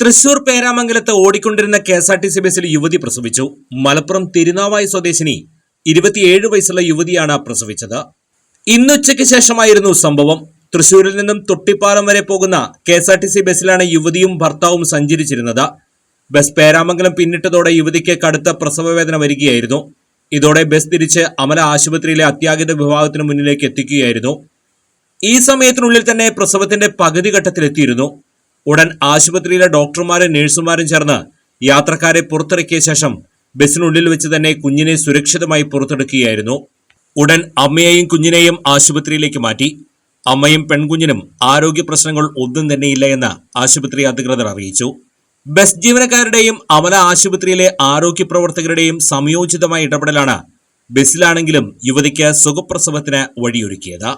തൃശൂർ പേരാമംഗലത്ത് ഓടിക്കൊണ്ടിരുന്ന K S R T C ബസ്സിൽ യുവതി പ്രസവിച്ചു. മലപ്പുറം തിരുനാവായ സ്വദേശിനി ഇരുപത്തിയേഴ് വയസ്സുള്ള യുവതിയാണ് പ്രസവിച്ചത്. ഇന്നുച്ചയ്ക്ക് ശേഷമായിരുന്നു സംഭവം. തൃശൂരിൽ നിന്നും തൊട്ടിപ്പാലം വരെ പോകുന്ന K S R T C ബസ്സിലാണ് യുവതിയും ഭർത്താവും സഞ്ചരിച്ചിരുന്നത്. ബസ് പേരാമംഗലം പിന്നിട്ടതോടെ യുവതിക്ക് കടുത്ത പ്രസവവേദന വരികയായിരുന്നു. ഇതോടെ ബസ് തിരിച്ച് അമല ആശുപത്രിയിലെ അത്യാഹിത വിഭാഗത്തിന് മുന്നിലേക്ക് എത്തിക്കുകയായിരുന്നു. ഈ സമയത്തിനുള്ളിൽ തന്നെ പ്രസവത്തിന്റെ പകുതി ഘട്ടത്തിലെത്തിയിരുന്നു. ഉടൻ ആശുപത്രിയിലെ ഡോക്ടർമാരും നഴ്സുമാരും ചേർന്ന് യാത്രക്കാരെ പുറത്തിറക്കിയ ശേഷം ബസ്സിനുള്ളിൽ വെച്ച് തന്നെ കുഞ്ഞിനെ സുരക്ഷിതമായി പുറത്തെടുക്കുകയായിരുന്നു. ഉടൻ അമ്മയെയും കുഞ്ഞിനെയും ആശുപത്രിയിലേക്ക് മാറ്റി. അമ്മയും പെൺകുഞ്ഞിനും ആരോഗ്യ പ്രശ്നങ്ങൾ ഒന്നും തന്നെയില്ല എന്ന് ആശുപത്രി അധികൃതർ അറിയിച്ചു. ബസ് ജീവനക്കാരുടെയും അമല ആശുപത്രിയിലെ ആരോഗ്യ പ്രവർത്തകരുടെയും സംയോജിതമായ ഇടപെടലാണ് ബസ്സിലാണെങ്കിലും യുവതിക്ക് സുഖപ്രസവത്തിന് വഴിയൊരുക്കിയത്.